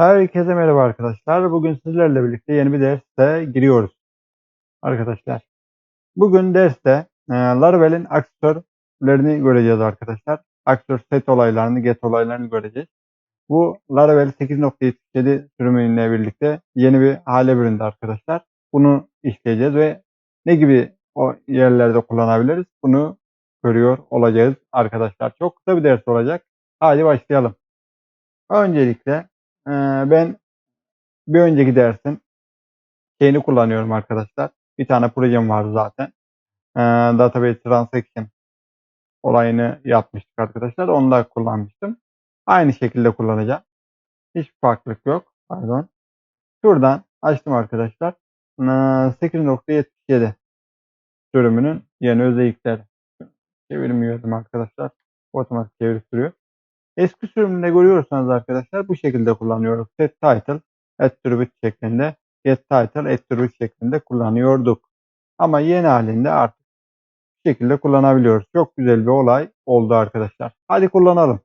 Herkese merhaba arkadaşlar. Bugün sizlerle birlikte yeni bir derste giriyoruz. Arkadaşlar. Bugün derste e, Laravel'in aksesörlerini göreceğiz arkadaşlar. Aksesör set olaylarını, get olaylarını göreceğiz. Bu Laravel 8.77 sürümüyle birlikte yeni bir hale büründü arkadaşlar. Bunu işleyeceğiz ve ne gibi o yerlerde kullanabiliriz? Bunu görüyor olacağız arkadaşlar. Çok kısa bir ders olacak. Hadi başlayalım. Öncelikle e, ben bir önceki dersin şeyini kullanıyorum arkadaşlar. Bir tane projem var zaten. E, database transaction olayını yapmıştık arkadaşlar. Onu da kullanmıştım. Aynı şekilde kullanacağım. Hiç farklılık yok. Pardon. Şuradan açtım arkadaşlar. E, 8.77 sürümünün yeni özellikleri. Çevirmiyordum arkadaşlar. Otomatik çevirip duruyor. Eski sürümünde görüyorsanız arkadaşlar bu şekilde kullanıyoruz. Set title attribute şeklinde get title attribute şeklinde kullanıyorduk. Ama yeni halinde artık bu şekilde kullanabiliyoruz. Çok güzel bir olay oldu arkadaşlar. Hadi kullanalım.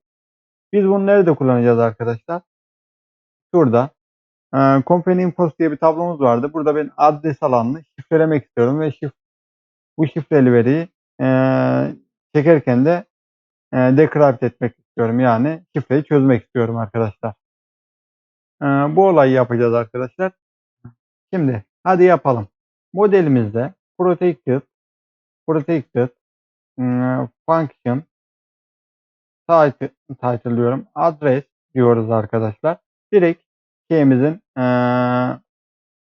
Biz bunu nerede kullanacağız arkadaşlar? Şurada e, company infos diye bir tablomuz vardı. Burada ben adres alanını şifrelemek istiyorum ve şif bu şifreli veriyi e, çekerken de decrypt etmek istiyorum. Yani şifreyi çözmek istiyorum arkadaşlar. E, bu olayı yapacağız arkadaşlar. Şimdi hadi yapalım. Modelimizde protected protected e, function title, title diyorum. Adres diyoruz arkadaşlar. Direkt şeyimizin e,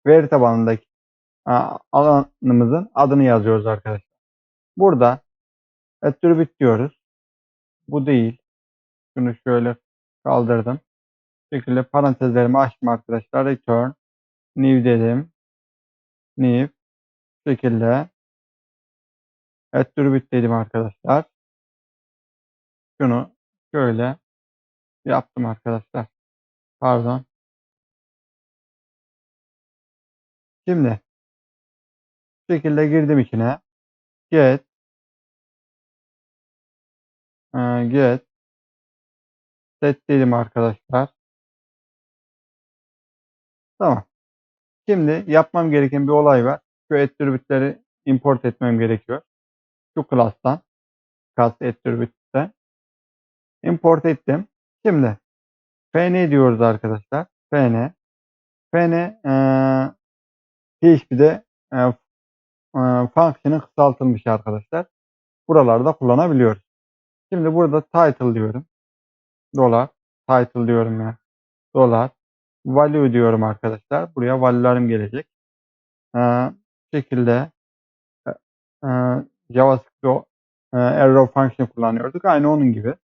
veri tabanındaki e, alanımızın adını yazıyoruz arkadaşlar. Burada attribute diyoruz. Bu değil. Şunu şöyle kaldırdım. Bu şekilde parantezlerimi açtım arkadaşlar. Return new dedim. New bu şekilde attribute dedim arkadaşlar. Şunu şöyle yaptım arkadaşlar. Pardon. Şimdi bu şekilde girdim içine. Get e, get set dedim arkadaşlar. Tamam. Şimdi yapmam gereken bir olay var. Şu attribute'leri import etmem gerekiyor. Şu class'tan class attribute'ten import ettim. Şimdi fn diyoruz arkadaşlar. fn fn e, PHP'de e, e, function'ın kısaltılmış arkadaşlar. Buralarda kullanabiliyoruz. Şimdi burada title diyorum. Dolar. Title diyorum ya. Dolar. Value diyorum arkadaşlar. Buraya value'larım gelecek. Ee, şekilde e, e, JavaScript e, arrow function kullanıyorduk. Aynı onun gibi.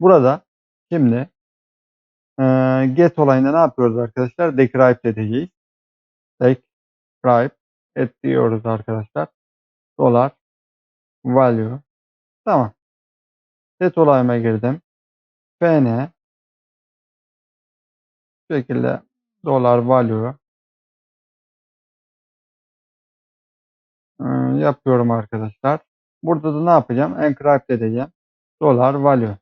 Burada şimdi e, get olayında ne yapıyoruz arkadaşlar? Decrypt edeceğiz. Decrypt et diyoruz arkadaşlar. Dolar value. Tamam. Set olayıma girdim. fn bu şekilde dolar value e, yapıyorum arkadaşlar. Burada da ne yapacağım? Encrypt edeceğim. Dolar value.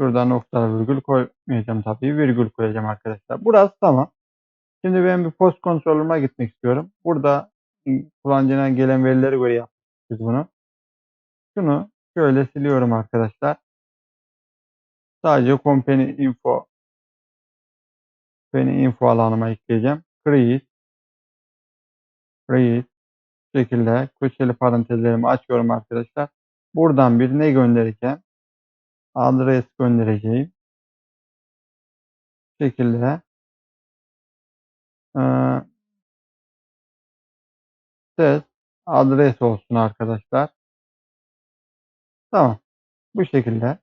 Şurada nokta virgül koymayacağım tabii. Virgül koyacağım arkadaşlar. Burası tamam. Şimdi ben bir post kontrolüme gitmek istiyorum. Burada kullanıcına gelen verilere göre yapacağız bunu. Şunu şöyle siliyorum arkadaşlar. Sadece company info company info alanıma ekleyeceğim. Create create şekilde köşeli parantezlerimi açıyorum arkadaşlar. Buradan bir ne göndereceğim? Adres göndereceğim. Şekilde ee, adres olsun arkadaşlar. Tamam. Bu şekilde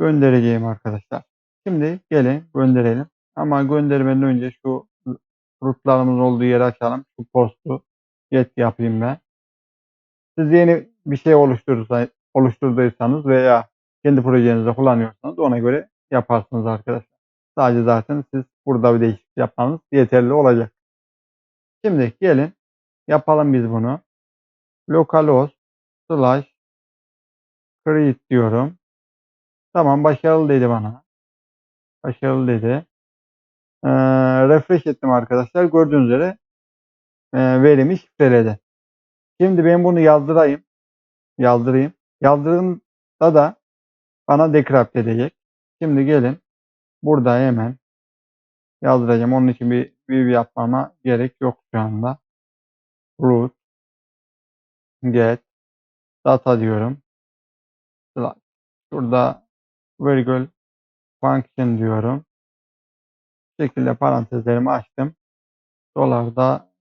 göndereceğim arkadaşlar. Şimdi gelin gönderelim. Ama göndermeden önce şu rootlarımız olduğu yeri açalım. Şu postu get yapayım ben. Siz yeni bir şey oluşturduysanız veya kendi projenizde kullanıyorsanız ona göre yaparsınız arkadaşlar. Sadece zaten siz burada bir değişiklik yapmanız yeterli olacak. Şimdi gelin yapalım biz bunu. Localhost slash create diyorum. Tamam başarılı dedi bana. Başarılı dedi. Ee, refresh ettim arkadaşlar. Gördüğünüz üzere e, verimi şifreledi. Şimdi ben bunu yazdırayım. Yazdırayım. Yazdırdığımda da bana decrypt edecek. Şimdi gelin. Burada hemen yazdıracağım. Onun için bir view yapmama gerek yok şu anda. Root get data diyorum. Şurada virgül function diyorum. Bu şekilde parantezlerimi açtım. Dolarda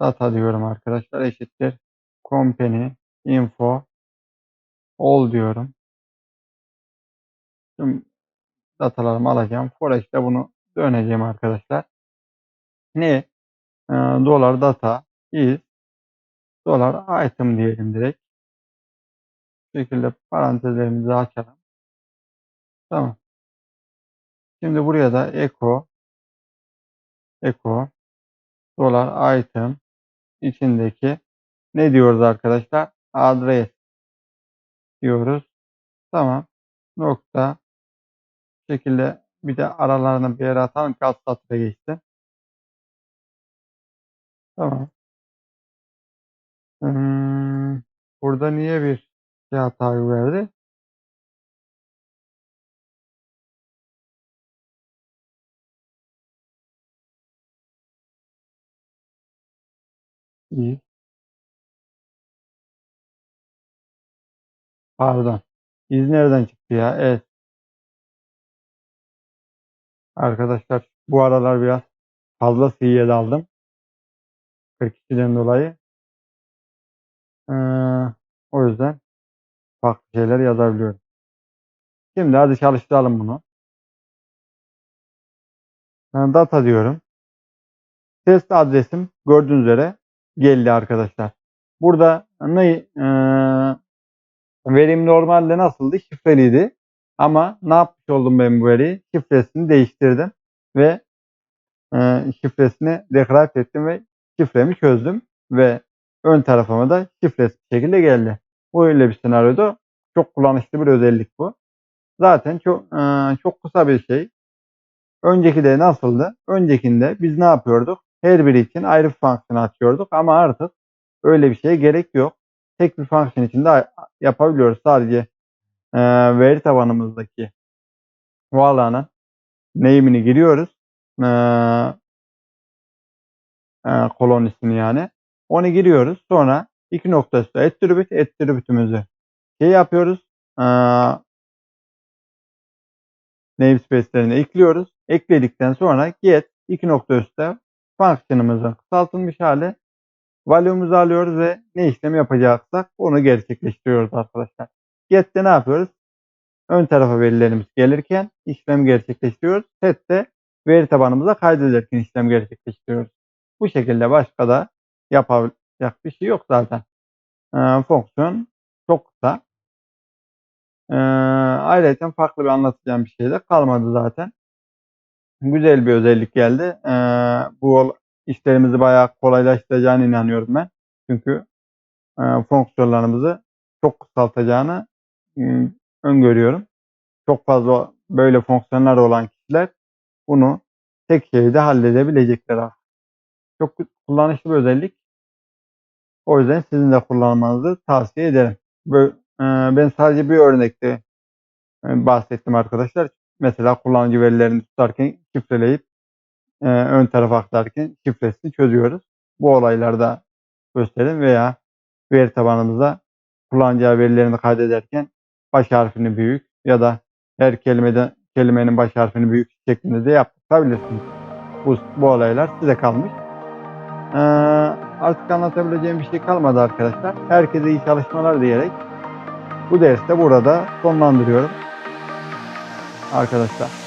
data diyorum arkadaşlar. Eşittir. Company info all diyorum. Tüm datalarımı alacağım. Forex'te bunu döneceğim arkadaşlar. Ne? Ee, dolar data is dolar item diyelim direkt. Bu şekilde parantezlerimizi açalım. Tamam. Şimdi buraya da echo echo dolar item içindeki ne diyoruz arkadaşlar? Adres diyoruz. Tamam. Nokta. Bu şekilde bir de aralarına bir yere atalım ki satıra geçti. Tamam. Hmm, burada niye bir şey hatayı verdi? İyi. Pardon. İz nereden çıktı ya? Evet. Arkadaşlar bu aralar biraz fazla siye daldım. 42'den dolayı. Ee, o yüzden farklı şeyler yazabiliyorum. Şimdi hadi çalıştıralım bunu. Ben data diyorum. Test adresim gördüğünüz üzere geldi arkadaşlar. Burada ne e, verim normalde nasıldı? Şifreliydi. Ama ne yapmış oldum ben bu veriyi? Şifresini değiştirdim ve e, şifresini decrypt ettim ve şifremi çözdüm ve ön tarafıma da şifresiz şekilde geldi. Bu öyle bir senaryoda çok kullanışlı bir özellik bu. Zaten çok e, çok kısa bir şey. Önceki de nasıldı? Öncekinde biz ne yapıyorduk? Her biri için ayrı bir fonksiyon açıyorduk ama artık öyle bir şeye gerek yok. Tek bir fonksiyon içinde yapabiliyoruz. Sadece e, veri tabanımızdaki o alanın name'ini giriyoruz. E, e, kolonisini yani. Onu giriyoruz. Sonra iki nokta üstü attribute attribute'ümüzü şey yapıyoruz. E, namespace'lerini ekliyoruz. Ekledikten sonra get iki nokta üstte fonksiyonumuzun kısaltılmış hali value'umuzu alıyoruz ve ne işlem yapacaksak onu gerçekleştiriyoruz arkadaşlar. Get'te ne yapıyoruz? Ön tarafa verilerimiz gelirken işlem gerçekleştiriyoruz. Set'te veri tabanımıza kaydederken işlem gerçekleştiriyoruz. Bu şekilde başka da yapacak bir şey yok zaten. Ee, fonksiyon çok kısa. Ee, ayrıca farklı bir anlatacağım bir şey de kalmadı zaten. Güzel bir özellik geldi. Ee, bu işlerimizi bayağı kolaylaştıracağını inanıyorum ben. Çünkü e, fonksiyonlarımızı çok kısaltacağını e, öngörüyorum. Çok fazla böyle fonksiyonlar olan kişiler bunu tek şeyde halledebilecekler artık. Çok kullanışlı bir özellik. O yüzden sizin de kullanmanızı tavsiye ederim. E, ben sadece bir örnekte e, bahsettim arkadaşlar. Mesela kullanıcı verilerini tutarken şifreleyip e, ön tarafa aktarırken şifresini çözüyoruz. Bu olaylarda gösterin veya veri tabanımıza kullanıcı verilerini kaydederken baş harfini büyük ya da her kelimede kelimenin baş harfini büyük şeklinde de yaptırabilirsiniz. Bu, bu olaylar size kalmış. Ee, artık anlatabileceğim bir şey kalmadı arkadaşlar. Herkese iyi çalışmalar diyerek bu derste burada sonlandırıyorum. Arkadaşlar.